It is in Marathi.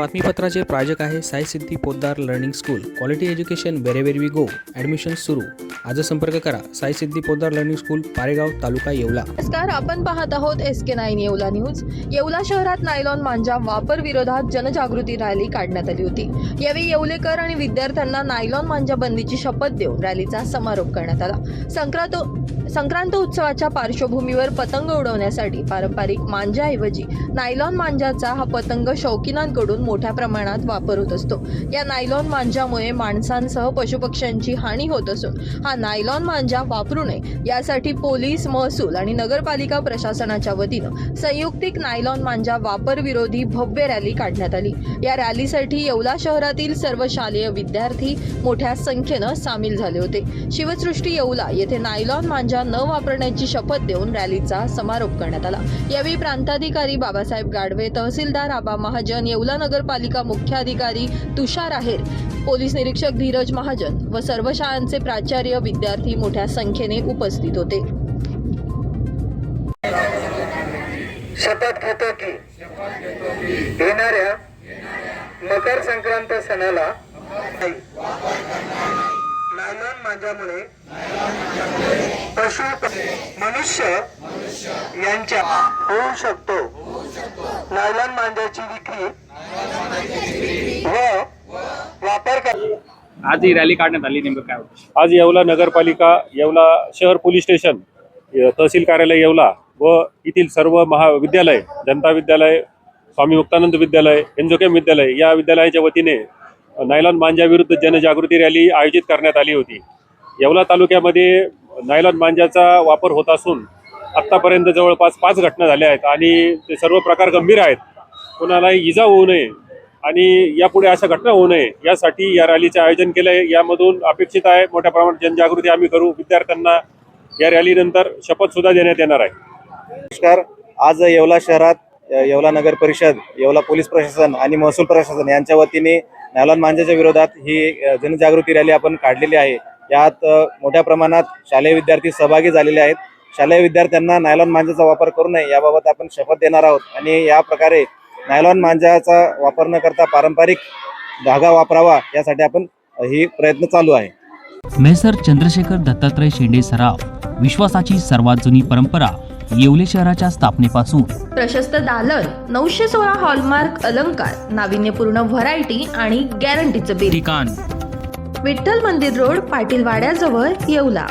बातमीपत्राचे प्रायोजक आहे Sai Siddhi Poddar learning school. Quality education wherever we go admission सुरू. आज संपर्क करा. Sai Siddhi Podar learning school Paregaon taluka Yeola. नमस्कार आपण पाहत आहोत S K nine Yeola news Yeola शहरात नायलॉन मांजा वापर विरोधात जनजागृती रॅली काढण्यात आली होती. यावेळी येवलेकर आणि विद्यार्थ्यांना नायलॉन मांजा बंदीची शपथ देऊन रॅलीचा समारोप करण्यात आला. संक्रांत संक्रांत उत्सवाच्या पार्श्वभूमीवर पतंग उडवण्यासाठी पारंपरिक मांजाऐवजी नायलॉन मांजाचा हा पतंग शौकीनांकडून मोठ्या प्रमाणात वापर होत असतो. या नायलॉन मांजामुळे माणसांसह पशुपक्ष्यांची हानी होत असून हा नायलॉन मांजा वापरू नये. यासाठी पोलीस महसूल आणि नगरपालिका प्रशासनाच्या वतीनं संयुक्तिक नायलॉन मांजा वापर विरोधी भव्य रॅली काढण्यात आली. या रॅलीसाठी येवला शहरातील सर्व शालेय विद्यार्थी मोठ्या संख्येनं सामील झाले होते. शिवसृष्टी येवला येथे नायलॉन मांजा न वापरण्याची शपथ देऊन रॅलीचा समारोप करण्यात आला. यावेळी प्रांताधिकारी बाबासाहेब गाडवे तहसीलदार आबा महाजन येवला नगरपालिका मुख्याधिकारी तुषार आहेर पोलीस निरीक्षक धीरज महाजन व सर्व शाळांचे प्राचार्य विद्यार्थी मोठ्या संख्येने उपस्थित होते. शपथ घेतो की येणाऱ्या मकर संक्रांत सणाला नायलॉन माझ्यामुळे पशु मनुष्य यांच्या होऊ शकतो. नायलॉन मांजाची विक्री व वापर कर आज ही रॅली काढण्यात आली नेमकं काय होतं? आज येवला नगरपालिका येवला शहर पोलीस स्टेशन तहसील कार्यालय येवला व येथील सर्व महाविद्यालय जनता विद्यालय स्वामी मुक्तानंद विद्यालय एनजोकेम विद्यालय या विद्यालयाच्या वतीने नायलॉन मांजाविरुद्ध जनजागृती रॅली आयोजित करण्यात आली होती. येवला तालुक्यामध्ये नायलॉन मांजाचा वापर होत असून आत्तापर्यंत जवळपास पाच घटना झाल्या आहेत आणि ते सर्व प्रकार गंभीर आहेत. कोणालाही इजा होऊ नये आणि यापुढे अशा घटना होऊ नये. यासाठी या रॅलीचे आयोजन केलं आहे यामधून अपेक्षित आहे मोठ्या प्रमाणात जनजागृती आम्ही करू. विद्यार्थ्यांना या रॅलीनंतर शपथ सुद्धा देण्यात येणार आहे. नमस्कार. आज येवला शहरात येवला नगर परिषद येवला पोलीस प्रशासन आणि महसूल प्रशासन यांच्या वतीने नायलॉन मांजाच्या विरोधात ही जनजागृती रॅली आपण काढलेली आहे. यात मोठ्या प्रमाणात शालेय विद्यार्थी सहभागी झालेले आहेत. शालेय विद्यार्थ्यांना नायलॉन मांजाचा वापर करू नये याबाबत आपण शपथ देणार आहोत. आणि या प्रकारे नायलॉन मांजाचा वापर न करता पारंपरिक धागा वापरावा यासाठी आपण ही प्रयत्न चालू आहे. मेसर चंद्रशेखर दत्तात्रय शेंडे सराव विश्वासाची सर्वात जुनी परंपरा येवले शहराच्या स्थापनेपासून. प्रशस्त दालन नऊशे सोळा हॉलमार्क अलंकार नाविन्यपूर्ण व्हरायटी आणि गॅरंटीचं बिल ठिकाण. विठ्ठल मंदिर रोड पाटील वाड्याजवळ येवला.